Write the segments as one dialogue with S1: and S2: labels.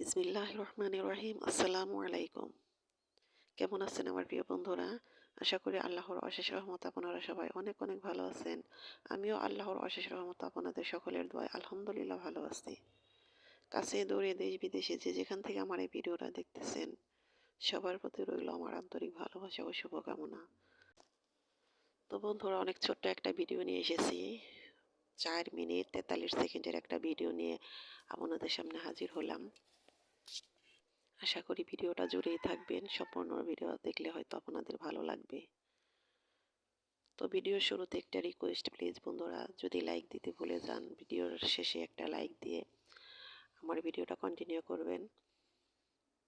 S1: বিসমিল্লাহ রহমান রহিম। আসসালামু আলাইকুম। কেমন আছেন আমার প্রিয় বন্ধুরা? আশা করি আল্লাহর অশেষ রহমত আপনারা সবাই অনেক অনেক ভালো আছেন। আমিও আল্লাহর অশেষ রহমত আপনাদের সকলের দোয়ায় আলহামদুলিল্লাহ ভালো আছি। কাছে দৌড়ে দেশ বিদেশে যে যেখান থেকে আমার এই ভিডিওটা দেখতেছেন, সবার প্রতি রইল আমার আন্তরিক ভালোবাসা ও শুভকামনা। তো বন্ধুরা, অনেক ছোট্ট একটা ভিডিও নিয়ে এসেছি। চার মিনিট তেতাল্লিশ সেকেন্ডের একটা ভিডিও নিয়ে আপনাদের সামনে হাজির হলাম। আশা করি ভিডিওটা জুড়েই থাকবেন। সম্পূর্ণ ভিডিও দেখলে হয়তো আপনাদের ভালো লাগবে। তো ভিডিওর শুরুতে একটা রিকোয়েস্ট প্লিজ বন্ধুরা, যদি লাইক দিতে ভুলে যান, ভিডিওর শেষে একটা লাইক দিয়ে আমার ভিডিওটা কন্টিনিউ করবেন।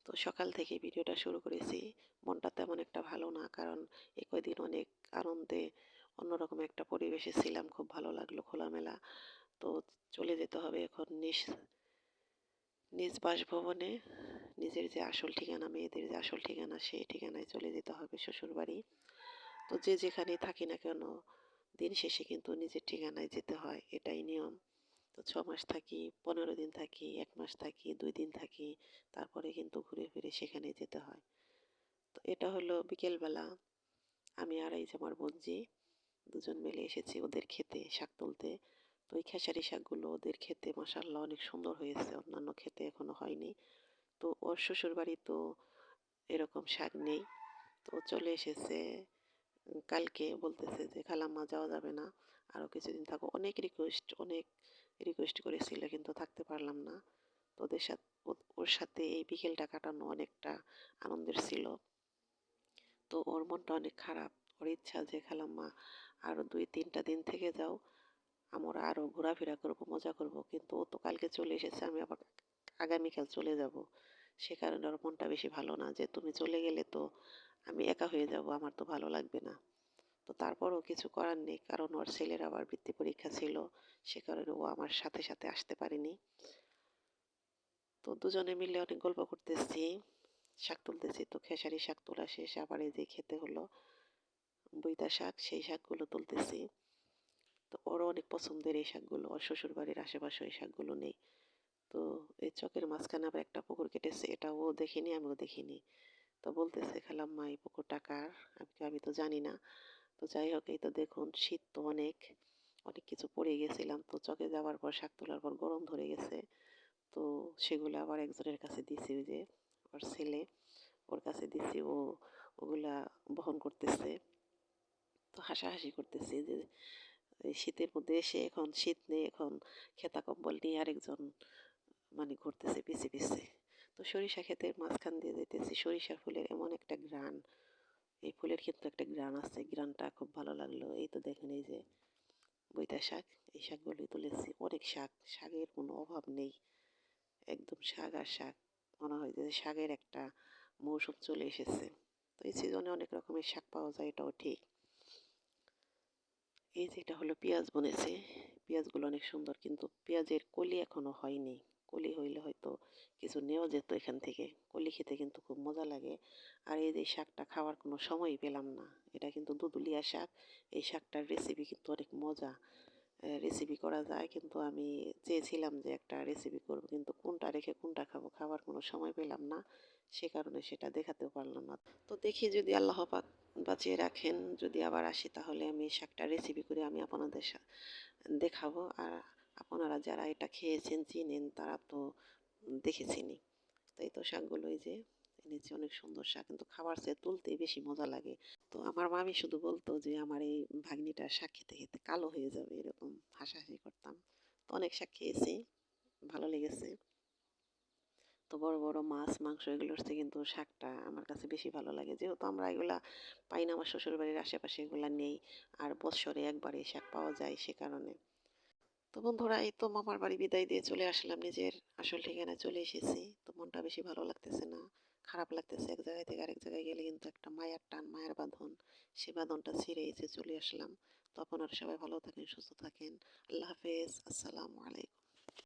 S1: তো সকাল থেকে ভিডিওটা শুরু করেছি। মনটা তেমন একটা ভালো না, কারণ এই কয়দিন অনেক আনন্দে অন্যরকম একটা পরিবেশে ছিলাম, খুব ভালো লাগল খোলামেলা। তো চলে যেতে হবে এখন নিজ নিজ বাসভবনে। নিজের যে আসল ঠিকানা, মেয়েদের যে আসল ঠিকানা, সেই ঠিকানায় চলে যেতে হবে শ্বশুরবাড়ি। তো যে যেখানেই থাকি না কেন, দিন শেষে কিন্তু নিজের ঠিকানায় যেতে হয়, এটাই নিয়ম। তো ছ মাস থাকি, পনেরো দিন থাকি, এক মাস থাকি, দুই দিন থাকি, তারপরে কিন্তু ঘুরে ফিরে সেখানে যেতে হয়। তো এটা হলো বিকেলবেলা, আমি আর এই যে আমার বোনজি, দুজন মিলে এসেছি ওদের খেতে, শাক তুলতে। তো ওই খেসারি শাকগুলো ওদের খেতে মশাল্লা অনেক সুন্দর হয়েছে, অন্যান্য খেতে এখনও হয়নি। তো ওর শ্বশুর বাড়ি তো এরকম শাক নেই। তো চলে এসেছে। কালকে বলতেছে যে, খালাম্মা, যাওয়া যাবে না। আরও কিছুদিন থাকো। অনেক রিকোয়েস্ট অনেক রিকোয়েস্ট করেছিল, কিন্তু থাকতে পারলাম না। তো ওদের সাথে ওর সাথে এই বিকেলটা কাটানো অনেকটা আনন্দের ছিল। তো ওর মনটা অনেক খারাপ। ওর ইচ্ছা যে, খালাম্মা আরও দুই, তিনটা দিন থেকে যাও। আমরা আরও ঘোরাফেরা করব, মজা করব। কিন্তু ও তো কালকে চলে এসেছে, আমি আবার আগামীকাল চলে যাব। সে কারণে ওর মনটা বেশি ভালো না যে, তুমি চলে গেলে তো আমি একা হয়ে যাব, আমার তো ভালো লাগবে না। তো তারপরও কিছু করার নেই। কারণ ওর ছেলের আবার বৃত্তি পরীক্ষা ছিল, সে কারণে ও আমার সাথে সাথে আসতে পারেনি। তো দুজনে মিলে অনেক গল্প করতেছি, শাক তুলতেছি। তো খেসারি শাক তোলা শেষ, আবার এই যে খেতে হলো বইতা শাক, সেই শাকগুলো তুলতেছি। তো ওরও অনেক পছন্দের এই শাকগুলো, ওর শ্বশুর বাড়ির আশেপাশে এই শাকগুলো নেই। তো এই চকের মাঝখানে আবার একটা পুকুর কেটেছে এটা ও দেখিনি, আমিও দেখিনি। তো বলতেছে মা, এই পুকুরটা কার? আমি আমি তো জানি না। তো যাই হোক, এই তো দেখুন, শীত তো অনেক অনেক কিছু পড়ে গেছিলাম। তো চকে যাওয়ার পর, শাক তোলার পর গরম ধরে গেছে। তো সেগুলো আবার একজনের কাছে দিছি যে ওর ছেলে, ওর কাছে দিছি, ও, ওগুলা বহন করতেছে। তো হাসাহাসি করতেছে যে শীতের মধ্যে এসে এখন শীত নেই, এখন খেতা কম্বল নিয়ে আরেকজন মানে ঘুরতেছে পিছে পিছে। তো সরিষা ক্ষেতের মাঝখান দিয়ে যেতেছি সরিষার ফুলের এমন একটা গ্রান এই ফুলের কিন্তু একটা গ্রান আছে। গ্রানটা খুব ভালো লাগল। এই তো দেখেন এই যে বইতা শাক। এই শাকগুলোই তুলেছি। অনেক শাক। শাকের কোনো অভাব নেই। একদম শাক আর শাক। মনে হয় যে শাকের একটা মৌসুম চলে এসেছে। তো এই সিজনে অনেক রকমের শাক পাওয়া যায়, এটাও ঠিক। এই যে এটা হলো পেঁয়াজ বনেছে। পেঁয়াজগুলো অনেক সুন্দর, কিন্তু পেঁয়াজের কলি এখনও হয়নি। কলি হইলে হয়তো কিছু নেওয়া যেত এখান থেকে। কলি খেতে কিন্তু খুব মজা লাগে। আর এই যে শাকটা খাওয়ার কোনো সময়ই পেলাম না। এটা কিন্তু দুদুলিয়া শাক। এই শাকটার রেসিপি কিন্তু অনেক মজা। রেসিপি করা যায় কিন্তু আমি চেয়েছিলাম যে একটা রেসিপি করব কিন্তু কোনটা রেখে কোনটা খাব খাওয়ার কোনো সময় পেলাম না। সে কারণে সেটা দেখাতেও পারলাম না। তো দেখি যদি আল্লাহ পাক বাঁচিয়ে রাখেন, যদি আবার আসি তাহলে আমি শাকটা রেসিপি করে আমি আপনাদের দেখাবো। আর আপনারা যারা এটা খেয়েছেন, চিনেন, তারা তো দেখেছেনই। তাই তো শাকগুলো এই যে এনেছি, অনেক সুন্দর শাক। কিন্তু খাবার চেয়ে তুলতেই বেশি মজা লাগে। তো আমার মামি শুধু বলতো যে, আমার এই ভাগ্নিটা শাক খেতে খেতে কালো হয়ে যাবে। এরকম হাসাহাসি করতাম। তো অনেক শাক খেয়েছি, ভালো লেগেছে। তো বড় বড় মাছ, মাংস এগুলোর চেয়ে কিন্তু শাকটা আমার কাছে বেশি ভালো লাগে। যেহেতু আমরা এগুলা পাই না, আমার শ্বশুরবাড়ির আশেপাশে এগুলা নেই। আর বৎসরে একবার এই শাক পাওয়া যায় সে কারণে। তো বন্ধুরা, এই তো মামার বাড়ি বিদায় দিয়ে চলে আসলাম। নিজের আসল ঠিকানায় চলে এসেছি। তো মনটা বেশি ভালো লাগতেছে না, খারাপ লাগতেছে। এক জায়গায় থেকে আরেক জায়গায় গেলে কিন্তু একটা মায়ার টান, মায়ের বাঁধন, সে বাঁধনটা ছিঁড়ে এসে চলে আসলাম। তো আপনারা সবাই ভালো থাকেন, সুস্থ থাকেন। আল্লাহ হাফেজ। আসসালামু আলাইকুম।